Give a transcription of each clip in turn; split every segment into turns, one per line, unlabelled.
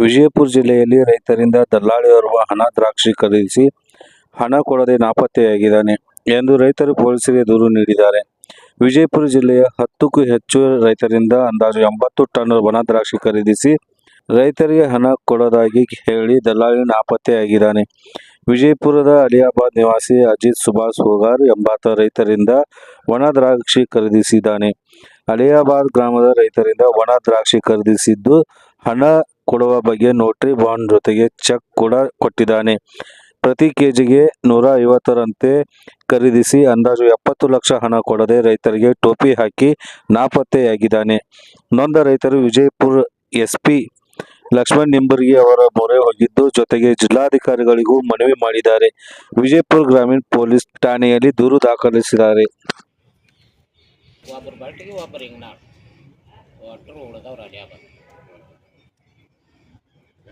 ವಿಜಯಪುರ ಜಿಲ್ಲೆಯಲ್ಲಿ ರೈತರಿಂದ ದಲ್ಲಾಳಿಯೋರ್ವ ಹಣ ದ್ರಾಕ್ಷಿ ಖರೀದಿಸಿ ಹಣ ಕೊಡದೆ ನಾಪತ್ತೆಯಾಗಿದ್ದಾನೆ ಎಂದು ರೈತರು ಪೊಲೀಸರಿಗೆ ದೂರು ನೀಡಿದ್ದಾರೆ. ವಿಜಯಪುರ ಜಿಲ್ಲೆಯ ಹತ್ತಕ್ಕೂ ಹೆಚ್ಚು ರೈತರಿಂದ ಅಂದಾಜು ಎಂಬತ್ತು ಟನ್ ಒಣ ದ್ರಾಕ್ಷಿ ಖರೀದಿಸಿ ರೈತರಿಗೆ ಹಣ ಕೊಡೋದಾಗಿ ಹೇಳಿ ದಲ್ಲಾಳಿ ನಾಪತ್ತೆಯಾಗಿದ್ದಾನೆ. ವಿಜಯಪುರದ ಅಲಿಯಾಬಾದ್ ನಿವಾಸಿ ಅಜಿತ್ ಸುಭಾಷ್ ಹೋಗಾರ್ ಎಂಬಾತ ರೈತರಿಂದ ಒಣ ದ್ರಾಕ್ಷಿ ಖರೀದಿಸಿದ್ದಾನೆ. ಅಲಿಯಾಬಾದ್ ಗ್ರಾಮದ ರೈತರಿಂದ ಒಣ ದ್ರಾಕ್ಷಿ ಖರೀದಿಸಿದ್ದು ಹಣ ಕೊಡುವ ಬಗ್ಗೆ ನೋಟ್ರಿ ಬಾಂಡ್ ಜೊತೆಗೆ ಚೆಕ್ ಕೂಡ ಕೊಟ್ಟಿದ್ದಾನೆ. ಪ್ರತಿ ಕೆಜಿಗೆ ನೂರ ಐವತ್ತರಂತೆ ಖರೀದಿಸಿ ಅಂದಾಜು ಎಪ್ಪತ್ತು ಲಕ್ಷ ಹಣ ಕೊಡದೆ ರೈತರಿಗೆ ಟೋಪಿ ಹಾಕಿ ನಾಪತ್ತೆಯಾಗಿದ್ದಾನೆ. ನೊಂದ ರೈತರು ವಿಜಯಪುರ ಎಸ್ಪಿ ಲಕ್ಷ್ಮಣ್ ನಿಂಬರ್ಗಿ ಅವರ ಮೊರೆ ಹೋಗಿದ್ದು ಜೊತೆಗೆ ಜಿಲ್ಲಾಧಿಕಾರಿಗಳಿಗೂ ಮನವಿ ಮಾಡಿದ್ದಾರೆ. ವಿಜಯಪುರ ಗ್ರಾಮೀಣ ಪೊಲೀಸ್ ಠಾಣೆಯಲ್ಲಿ ದೂರು ದಾಖಲಿಸಿದ್ದಾರೆ.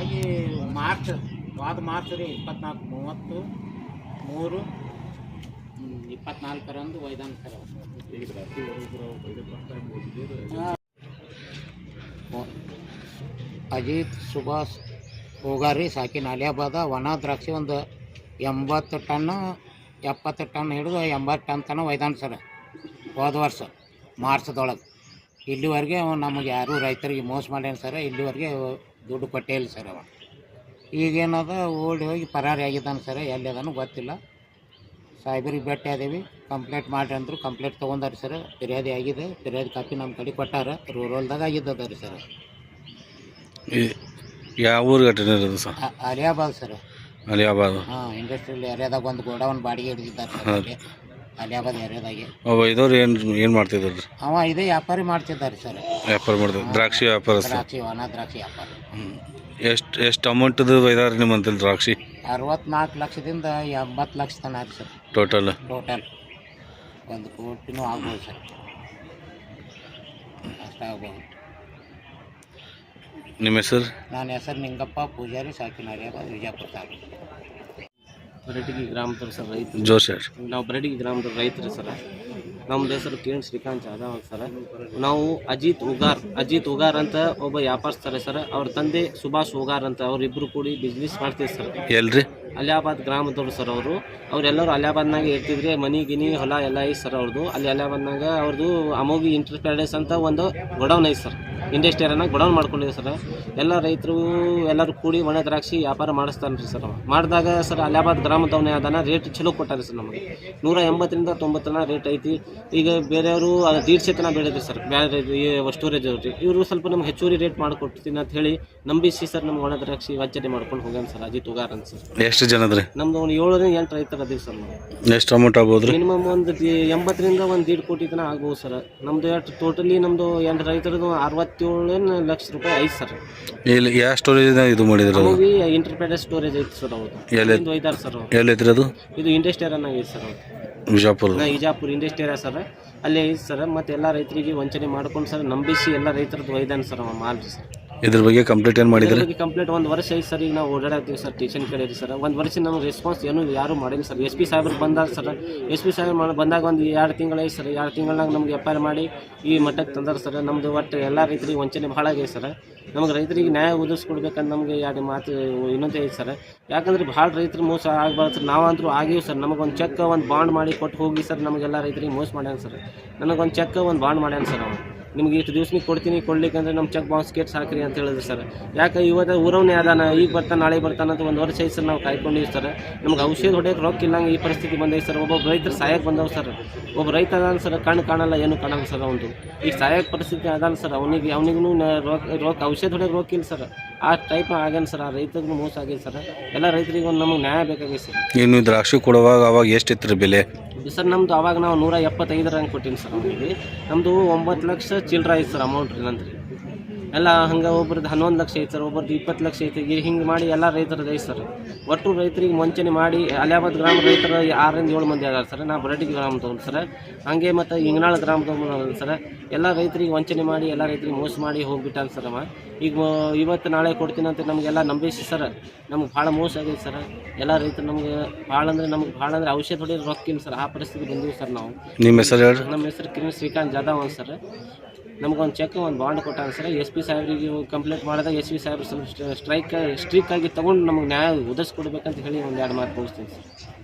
ಹಿಂಗೆ ನಾಡು ಒಟ್ಟರು ಉಳ್ದವ್ರು ಅಲ್ಲಿ ಹಬ್ಬ ಇದು ಆಗಿ ಮಾರ್ಚ್, ವಾದ ಮಾರ್ಚ್ ರೀ ಇಪ್ಪತ್ನಾಲ್ಕು, ಮೂವತ್ತು, ಮೂರು ಇಪ್ಪತ್ನಾಲ್ಕರಂದು ವೈಧಾನ ಸರ್ ಅಜಿತ್, ಸುಭಾಷ್ ಹೋಗಾರಿ ಸಾಕಿನ ಅಲಿಯಾಬಾದ ಒಣ ದ್ರಾಕ್ಷಿ ಒಂದು ಎಂಬತ್ತು ಟನ್ನು ಎಪ್ಪತ್ತು ಟನ್ ಹಿಡಿದು ಎಂಬತ್ತು ಟನ್ ತನಕ ಒಯ್ದಾನ ಸರ್. ಹೋದ ವರ್ಷ, ಮಾರ್ಚ್ದೊಳಗೆ. ಇಲ್ಲಿವರೆಗೆ ನಮಗೆ ಯಾರೂ ರೈತರಿಗೆ ಮೋಸ ಮಾಡ್ಯಾನ ಸರ್. ಇಲ್ಲಿವರೆಗೆ ದುಡ್ಡು ಕೊಟ್ಟೇ ಇಲ್ಲ ಸರ್ ಅವ. ಈಗೇನದ ಓಡಿ ಹೋಗಿ ಪರಾರಿ ಆಗಿದ್ದಾನೆ ಸರ್ ಎಲ್ಲಿ ಅದಾನು ಗೊತ್ತಿಲ್ಲ. ಸಾಹೇಬರಿಗೆ ಭೇಟಿ ಆದೇವಿ ಕಂಪ್ಲೇಂಟ್ ಮಾಡಿರಿ ಅಂದರು ಕಂಪ್ಲೇಂಟ್ ತೊಗೊಂಡಾರ ಸರ್ ಫಿರ್ಯಾದಿ ಆಗಿದೆ ಫಿರ್ಯಾದಿ ಕಾಪಿ ನಮ್ಮ ಕಡೆ ಕೊಟ್ಟಾರ ರೂರಲ್ದಾಗ ಆಗಿದ್ದದ ರೀ ಸರ್.
ಯಾವ ಊರು ಘಟನೆ ಇರೋದು ಸರ್?
ಅಲಿಯಾಬಾದ್ ಸರ್.
ಅಲಿಯಾಬಾದ್.
ಹಾಂ ಇಂಡಸ್ಟ್ರಿಯಲ್ ಏರಿಯಾದಾಗ ಒಂದು ಗೋಡೌನ್ ಬಾಡಿಗೆ ಹಿಡಿದಿದ್ದಾರೆ ಅಲಿಯಾಬಾದ್ ಏರಿಯಾದಾಗೆ
ಒಬ್ಬ ಇದವ್ರು ಏನು ಏನು ಮಾಡ್ತಿದ್ರು
ಅವ ಇದೇ ವ್ಯಾಪಾರಿ ಮಾಡ್ತಿದ್ದಾರೆ ಸರ್.
ವ್ಯಾಪಾರ ಮಾಡ್ತಾರೆ ದ್ರಾಕ್ಷಿ ವ್ಯಾಪಾರ
ದ್ರಾಕ್ಷಿ ಒಣ ದ್ರಾಕ್ಷಿ ವ್ಯಾಪಾರ.
ಎಷ್ಟು ಎಷ್ಟು ಅಮೌಂಟ್ದು ಇದಾರೆ ನಿಮ್ಮಂತಲ್ಲಿ ದ್ರಾಕ್ಷಿ?
ಅರವತ್ನಾಲ್ಕು ಲಕ್ಷದಿಂದ ಎಂಬತ್ತು ಲಕ್ಷ ತನಕ ಆಯ್ತು ಸರ್.
ಟೋಟಲ್
ಟೋಟಲ್ ಒಂದು ಕೋಟಿನೂ ಆಗ್ಬೋದು ಸರ್. ಅಷ್ಟಾಗ್ಬೋದು
ನಿಮ್ಮ ಹೆಸರು?
ನನ್ನ ಹೆಸರು ನಿಂಗಪ್ಪ ಪೂಜಾರಿ ಸಾಕಿನಾರ್ಯಾಗ ವಿಜಯಪುರ ತಾಲೂಕು.
ಬರಟಗಿ ಗ್ರಾಮದವ್ರು ಸರ್ ರೈತರು.
ಜೋಶ್ ಹೇಳಿ
ನಾವು ಬರಟಗಿ ಗ್ರಾಮದ ರೈತರು ಸರ್. ನಮ್ದು ಹೆಸರು ಕಿರಣ್ ಶ್ರೀಕಾಂತ್ ಜಾಧವ್ ಅಂತ ಸರ್. ನಾವು ಅಜಿತ್ ಉಗಾರ್ ಅಜಿತ್ ಉಗಾರ್ ಅಂತ ಒಬ್ಬ ವ್ಯಾಪಾರಿಸ್ತಾರೆ ಸರ್. ಅವ್ರ ತಂದೆ ಸುಭಾಷ್ ಉಗಾರ್ ಅಂತ ಅವರಿಬ್ಬರು ಕೂಡಿ ಬಿಸ್ನೆಸ್ ಮಾಡ್ತೀವಿ ಸರ್.
ಎಲ್ರಿ?
ಅಲಿಯಾಬಾದ್ ಗ್ರಾಮದವ್ರು ಸರ್ ಅವರು. ಅವರೆಲ್ಲರೂ ಅಲಿಯಾಬಾದ್ನಾಗ ಇರ್ತಿದ್ರೆ, ಮನಿ, ಗಿನಿ, ಹೊಲ ಎಲ್ಲ ಐತೆ ಸರ್ ಅವ್ರದ್ದು ಅಲ್ಲಿ ಅಲಿಯಾಬಾದ್ನಾಗ ಅವ್ರದ್ದು ಅಮೋಗಿ ಇಂಟರ್ಪ್ರೈಡಸ್ ಅಂತ ಒಂದು ಗೊಡೌನ್ ಐತೆ ಸರ್. ಇಂಡಸ್ಟ್ರಿಯಲ್ನಾಗ ಗೊಡೌನ್ ಮಾಡ್ಕೊಂಡಿದೆ ಸರ್. ಎಲ್ಲ ರೈತರು, ಎಲ್ಲರೂ ಕೂಡಿ ಒಣ ದ್ರಾಕ್ಷಿ ವ್ಯಾಪಾರ ಮಾಡಿಸ್ತಾನೆ ರೀ ಸರ್ ಮಾಡಿದಾಗ ಸರ್ ಅಲಿಯಾಬಾದ್ ಗ್ರಾಮದವನೇ ಅದಾನ ರೇಟ್ ಚಲೋ ಕೊಟ್ಟಾರೆ ಸರ್ ನಮಗೆ. ನೂರ ಎಂಬತ್ತರಿಂದ ತೊಂಬತ್ತನ ರೇಟ್ ಐತಿ. ಈಗ ಬೇರೆಯವರು ದೀಡ್ಸೆ ತನ ಬೆಳೆದ್ರಿ ಸರ್. ಬೇರೆ ಸ್ಟೋರೇಜ್ ಅವ್ರಿ ಇವರು ಸ್ವಲ್ಪ ನಮ್ಗೆ ಹೆಚ್ಚುವರಿ ರೇಟ್ ಮಾಡಿಕೊಡ್ತೀನಿ ಅಂತ ಹೇಳಿ ನಂಬಿಸಿ ಸರ್ ನಮ್ಗೆ ಒಣ ದ್ರಾಕ್ಷಿ ವಂಚನೆ ಮಾಡ್ಕೊಂಡು ಹೋಗ್ಯಾನ ಸರ್ ಅಜಿತ್ ಉಗಾರ್ ಅಂತ ಸರ್.
ಎಷ್ಟು ಜನದ್ರಿ?
ನಮ್ದು ಒಂದು ಏಳರಿಂದ ಎಂಟು ರೈತರ ಅದೀವಿ ಸರ್ ನಾವು.
ಎಷ್ಟು ಅಮೌಂಟ್
ಮಿನಿಮಮ್ ಒಂದು ಎಂಬತ್ತರಿಂದ ಒಂದು ದೀಡ್ ಕೋಟಿ ತನಕ ಆಗ್ಬೋದು ಸರ್. ನಮ್ದು ಎಷ್ಟು ಟೋಟಲಿ ನಮ್ಮದು ಎಂಟು ರೈತರದು ಅರವತ್ತೇಳು ಲಕ್ಷ ರೂಪಾಯಿ ಐತೆ ಸರ್.
ಇಲ್ಲಿ ಯಾವ ಸ್ಟೋರೇಜ್ ಇದು ಮಾಡಿದ್ರು ಅದು?
ಮೂವಿ ಸ್ಟೋರೇಜ್ ಐತೆ ಸರ್
ಎಲ್ಲಿ
ಒಯ್ದಾರೆ ಸರ್ ಅವ್ರು
ಎಲ್ಲೈತ್ರಿ ಅದು?
ಇದು ಇಂಡಸ್ಟ್ರಿಯಲ್ ಐತೆ ಸರ್ ಅವ್ರು
ಬಿಜಾಪುರ
ನಾ ಇಜಾಪುರ ಇಂಡಸ್ಟ್ರಿಯಲ್ ಸರ್. ಅಲ್ಲೇ ಐತೆ ಸರ್. ಮತ್ತೆ ಎಲ್ಲ ರೈತರಿಗೆ ವಂಚನೆ ಮಾಡ್ಕೊಂಡು ಸರ್ ನಂಬಿಸಿ ಎಲ್ಲ ರೈತರದ್ದು ಒಯ್ದಾನೆ ಸರ್ ಅವ ಮಾಲ್ ಸರ್.
ಇದ್ರ ಬಗ್ಗೆ ಕಂಪ್ಲೇಂಟ್ ಏನು ಮಾಡಿದ್ರೆ?
ಕಂಪ್ಲೀಟ್ ಒಂದು ವರ್ಷ ಐತೆ ಸರ್, ಈಗ ನಾವು ಓಡಾಡತ್ತೀವಿ ಸರ್ ಟೀಚನ್ ಕಡೆ ರೀ ಸರ್. ಒಂದು ವರ್ಷ ನಮ್ಗೆ ರೆಸ್ಪಾನ್ಸ್ ಏನು ಯಾರು ಮಾಡಿಲ್ಲ ಸರ್. ಎಸ್ ಪಿ ಸಾಹೇಬ್ರು ಬಂದಾಗ ಸರ್. ಎಸ್ ಪಿ ಸಾಹೇಬ್ ಮಾಡ್- ಬಂದಾಗ ಒಂದು ಎರಡು ತಿಂಗಳು ಐತೆ ಸರ್. ಎರಡು ತಿಂಗಳಾಗ ನಮ್ಗೆ ಎಫ್ ಮಾಡಿ ಈ ಮಟ್ಟಕ್ಕೆ ತಂದಾರ ಸರ್. ನಮ್ಮದು ಒಟ್ಟು ಎಲ್ಲ ರೈತರಿಗೆ ವಂಚನೆ ಭಾಳ ಆಗೈತೆ ಸರ್. ನಮ್ಗೆ ರೈತರಿಗೆ ನ್ಯಾಯ ಒದಗಿಸ್ಕೊಡ್ಬೇಕಂತ ನಮಗೆ ಎರಡು ಮಾತು ಇನ್ನೊಂದು ಐತೆ ಸರ್. ಯಾಕಂದ್ರೆ ಭಾಳ ರೈತರು ಮೋಸ ಆಗಬಾರ್ದು ಸರ್. ನಾವಂತರೂ ಆಗೀವಿ ಸರ್. ನಮಗೊಂದು ಚೆಕ್ ಒಂದು ಬಾಂಡ್ ಮಾಡಿ ಕೊಟ್ಟು ಹೋಗಿ ಸರ್, ನಮಗೆಲ್ಲ ರೈತರಿಗೆ ಮೋಸ ಮಾಡ್ಯಾನ ಸರ್. ನನಗೊಂದು ಚೆಕ್ ಒಂದು ಬಾಂಡ್ ಮಾಡ್ಯಾನ ಸರ್ ಅವ ನಿಮ್ಗೆ ಇಷ್ಟು ದಿವ್ಸನಿಗೆ ಕೊಡ್ತೀನಿ ಕೊಡ್ಲಿಕ್ಕಂದ್ರೆ ನಮ್ಮ ಚೆಕ್ ಬಾಕ್ಸ್ ಕೇಟ್ಸ್ ಹಾಕ್ರಿ ಅಂತ ಹೇಳಿದ್ರು ಸರ್ ಯಾಕೆ ಇವತ್ತು ಊರವನೇ ಅದಾನ ಈಗ ಬರ್ತಾನೆ ನಾಳೆ ಬರ್ತಾನೆ ಅಂತ ಒಂದು ವರ್ಷ ಐದು ಸರ್ ನಾವು ಕಾಯ್ಕೊಂಡಿವಿ ಸರ್ ನಮ್ಗೆ ಔಷಧಿ ಹೊಡೆಯೋಕೆ ರೊಕ್ಕ ಇಲ್ಲಂಗೆ ಈ ಪರಿಸ್ಥಿತಿ ಬಂದೈತೆ ಸರ್ ಒಬ್ಬೊಬ್ಬ ರೈತರು ಸಹಾಯಕ್ಕೆ ಬಂದವು ಸರ್ ಒಬ್ಬ ರೈತ ಅದಾನ ಸರ್ ಕಣ್ಣು ಕಾಣಲ್ಲ ಏನು ಕಾಣಲ್ಲ ಸರ್ ಅವನು ಈಗ ಸಾಯಕ್ಕೆ ಪರಿಸ್ಥಿತಿ ಅದಾನ ಸರ್ ಅವನಿಗೆ ಅವನಿಗೂ ರೊಕ್ಕ ರೊಕ್ಕ ಔಷಧಿ ಹೊಡೆಯೋಕೆ ರೊಕ್ಕ ಇಲ್ಲ ಸರ್ ಆ ಟೈಪ್ ಆಗ್ಯಾನ ಸರ್ ಆ ರೈತರಿಗೂ ಮೋಸ ಆಗಿದೆ ಸರ್ ಎಲ್ಲ ರೈತರಿಗೆ ಒಂದು ನಮಗೆ ನ್ಯಾಯ ಬೇಕಾಗಿದೆ ಸರ್
ಇನ್ನು ದ್ರಾಕ್ಷಿ ಕೊಡುವಾಗ ಅವಾಗ ಎಷ್ಟಿತ್ತು ಬೆಲೆ?
ಸರ್ ನಮ್ದು ಅವಾಗ ನಾವು ನೂರ ಎಪ್ಪತ್ತೈದರ ಹಂಗೆ ಕೊಟ್ಟಿನಿ ಸರ್ ಅವನಿಗೆ. ನಮ್ಮದು ಒಂಬತ್ತು ಲಕ್ಷ ಚಿಲ್ಲರ ಐತೆ ಸರ್ ಅಮೌಂಟ್ ರೀ ನಂದು ಎಲ್ಲ ಹಂಗೆ ಒಬ್ರದ್ದು ಹನ್ನೊಂದು ಲಕ್ಷ ಐತೆ ಸರ್ ಒಬ್ರದ್ದು ಇಪ್ಪತ್ತು ಲಕ್ಷ ಐತೆ ಈಗ ಹಿಂಗೆ ಮಾಡಿ ಎಲ್ಲ ರೈತರದ್ದು ಐತೆ ಸರ್ ಒಟ್ಟು ರೈತರಿಗೆ ವಂಚನೆ ಮಾಡಿ ಅಲಿಯಾಬಾದ್ ಗ್ರಾಮ ರೈತರ ಆರರಿಂದ ಏಳು ಮಂದಿ ಅದಾರ ಸರ್ ನಾ ಬರಟಿ ತೊಗೊಂಡು ಸರ್. ಹಾಗೆ ಮತ್ತು ಇಂಗನಾಳ ತೊಗೊಂಡು ಸರ್. ಎಲ್ಲ ರೈತರಿಗೆ ವಂಚನೆ ಮಾಡಿ ಎಲ್ಲ ರೈತರಿಗೆ ಮೋಸ ಮಾಡಿ ಹೋಗಿಬಿಟ್ಟಾನ ಸರ್ ಅವ. ಈಗ ಇವತ್ತು ನಾಳೆ ಕೊಡ್ತೀನಿ ಅಂತ ನಮಗೆಲ್ಲ ನಂಬಿಸಿ ಸರ್. ನಮ್ಗೆ ಭಾಳ ಮೋಸ ಆಗೈತೆ ಸರ್. ಎಲ್ಲ ರೈತರು ನಮ್ಗೆ ಭಾಳ ಅಂದ್ರೆ ನಮ್ಗೆ ಭಾಳ ಅಂದ್ರೆ ಔಷಧ ಹೊಡೆಯೋದು ರೊಕ್ಕಿಲ್ಲ ಸರ್. ಆ ಪರಿಸ್ಥಿತಿ ಬಂದೀವಿ ಸರ್ ನಾವು.
ನಿಮ್ಮ ಹೆಸರು
ನಮ್ಮ ಹೆಸರು ಕಿರಣ್ ಶ್ರೀಕಾಂತ್ ಜಾದವ್ ಅಂತ ಸರ್. ನಮ್ಗೊಂದು ಚೆಕ್ ಒಂದು ಬಾಂಡ್ ಕೊಟ್ಟಾಗ ಸರ್ ಎಸ್ ಪಿ ಸಾಹೇಬ್ರಿಗೆ ಕಂಪ್ಲೇಂಟ್ ಮಾಡಿದಾಗ ಎಸ್ ಪಿ ಸಾಹೇಬ್ರು ಸ್ಟ್ರೈಕ್ ಸ್ಟ್ರಿಕ್ ಆಗಿ ತೊಗೊಂಡು ನಮಗೆ ನ್ಯಾಯ ಒದಗಿಸ್ಕೊಡ್ಬೇಕಂತ ಹೇಳಿ ಒಂದು ಎರಡು ಮಾತು ಮುಗಿಸ್ತೀನಿ ಸರ್.